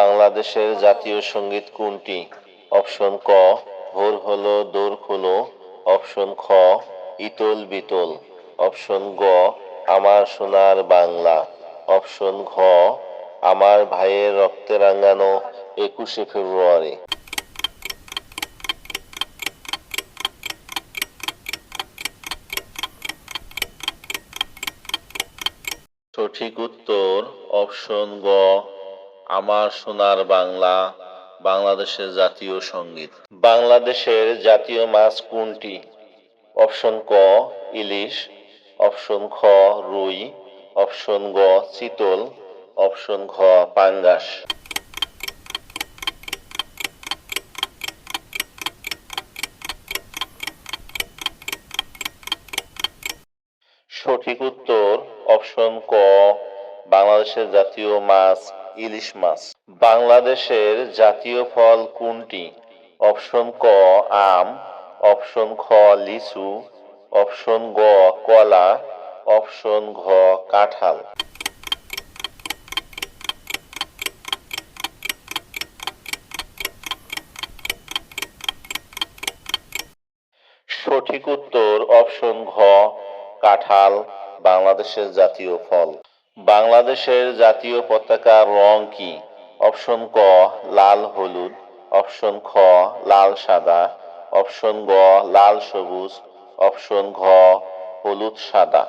বাংলাদেশের জাতীয় সংগীত কোনটি? অপশন ক, ভোর হলো দৌড় খোলো। অপশন খ, ইতল বিতল। অপশন গ, আমার সোনার বাংলা। অপশন ঘ, আমার ভাইয়ের রক্তে রাঙানো একুশে ফেব্রুয়ারি। সঠিক উত্তর অপশন গ আমার সোনার বাংলা, বাংলাদেশের জাতীয় সংগীত। বাংলাদেশের জাতীয় মাছ কোনটি? অপশন ক, ইলিশ, অপশন খ, রুই, অপশন গ, চিতল, অপশন ঘ, পাঙ্গাস। সঠিক উত্তর অপশন ক, বাংলাদেশের জাতীয় মাছ ইলিশ মাছ। বাংলাদেশের জাতীয় ফল কোনটি? অপশন ক, আম। অপশন খ, লিচু। অপশন গ, কলা। অপশন ঘ, কাঁঠাল। সঠিক উত্তর অপশন ঘ, কাঁঠাল, বাংলাদেশের জাতীয় ফল। বাংলাদেশের জাতীয় পতাকার রং কি? অপশন ক, লাল হলুদ। অপশন খ, লাল সাদা। অপশন গ, লাল সবুজ। অপশন ঘ, হলুদ সাদা।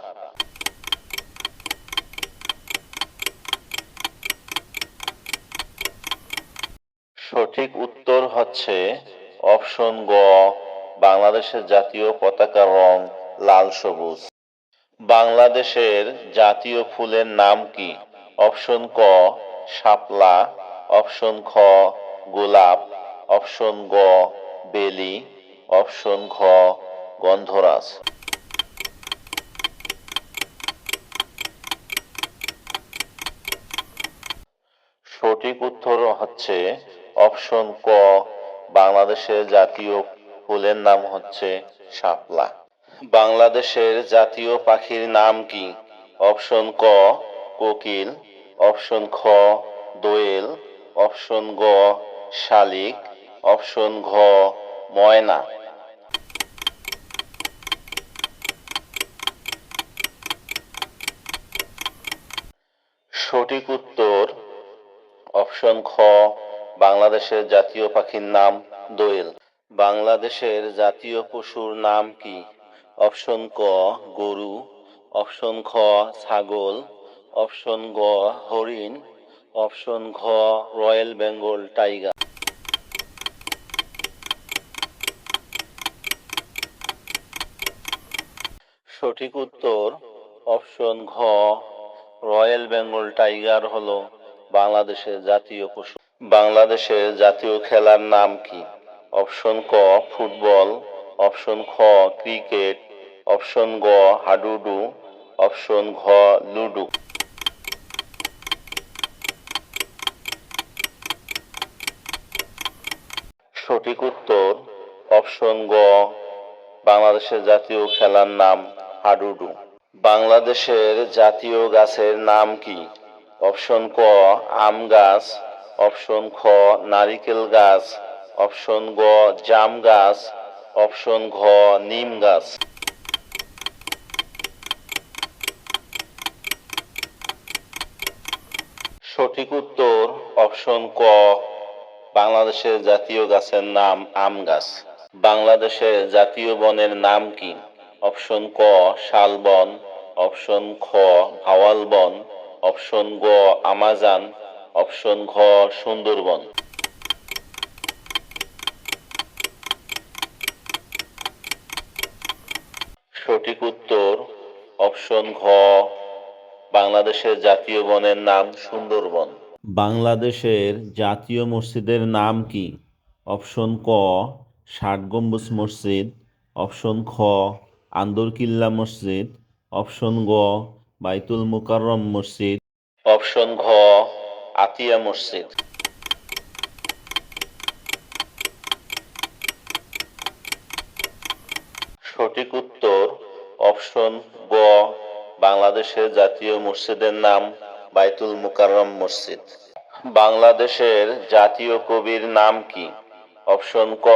সঠিক উত্তর হচ্ছে অপশন গ, বাংলাদেশের জাতীয় পতাকার রং লাল সবুজ। বাংলাদেশের জাতীয় ফুলের নাম কি? অপশন ক, শাপলা, অপশন খ, গোলাপ, অপশন গ, বেলি, অপশন ঘ, গন্ধরাজ। সঠিক উত্তর হচ্ছে অপশন ক, বাংলাদেশের জাতীয় ফুলের নাম হচ্ছে শাপলা। বাংলাদেশের জাতীয় পাখির নাম কি? অপশন ক, কোকিল। অপশন খ, দোয়েল। অপশন গ, শালিক। অপশন ঘ, ময়না। সঠিক উত্তর, অপশন খ, বাংলাদেশের জাতীয় পাখির নাম দোয়েল। বাংলাদেশের জাতীয় পশুর নাম কি? অপশন ক, গরু, অপশন খ, ছাগল, অপশন গ, হরিণ, অপশন ঘ, রয়্যাল বেঙ্গল টাইগার। সঠিক উত্তর, অপশন ঘ, রয়্যাল বেঙ্গল টাইগার হলো বাংলাদেশের জাতীয় পশু। বাংলাদেশের জাতীয় খেলার নাম কি? অপশন ক, ফুটবল, অপশন খ, ক্রিকেট অপশন গ, হাডুডু। অপশন ঘ, লুডু। সঠিক উত্তর, অপশন গ, বাংলাদেশের জাতীয় খেলার নাম হাডুডু। বাংলাদেশের জাতীয় গাছের নাম কি? অপশন ক, আম গাছ। অপশন খ, নারিকেল গাছ। অপশন গ, জাম গাছ। অপশন ঘ, নিম গাছ। সঠিক উত্তর অপশন ক, বাংলাদেশের জাতীয় গাছের নাম আম গাছ। বাংলাদেশের জাতীয় বনের নাম কি? অপশন ক শালবন অপশন খ, ভাওয়াল বন। অপশন গ, আমাজান। অপশন ঘ, সুন্দরবন। সঠিক উত্তর অপশন ঘ বাংলাদেশের জাতীয় বনের নাম সুন্দরবন। বাংলাদেশের জাতীয় মসজিদের নাম কি? অপশন ক ষাট গম্বুজ মসজিদ। অপশন খ আন্দরকিল্লা মসজিদ। অপশন গ বাইতুল মুকাররম মসজিদ। অপশন ঘ আতিয়া মসজিদ। সঠিক উত্তর অপশন গ বাংলাদেশের জাতীয় মসজিদের নাম বাইতুল মুকাররম মসজিদ। বাংলাদেশের জাতীয় কবির নাম কি? অপশন ক,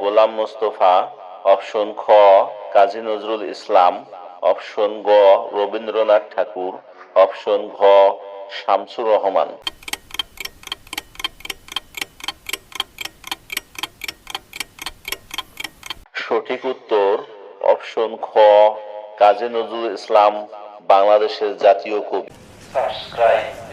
গোলাম মোস্তফা, অপশন খ, কাজী নজরুল ইসলাম, অপশন গ, রবীন্দ্রনাথ ঠাকুর, অপশন ঘ, শামসুর রহমান। সঠিক উত্তর অপশন খ, কাজী নজরুল ইসলাম বাংলাদেশের জাতীয় কবি। Subscribe.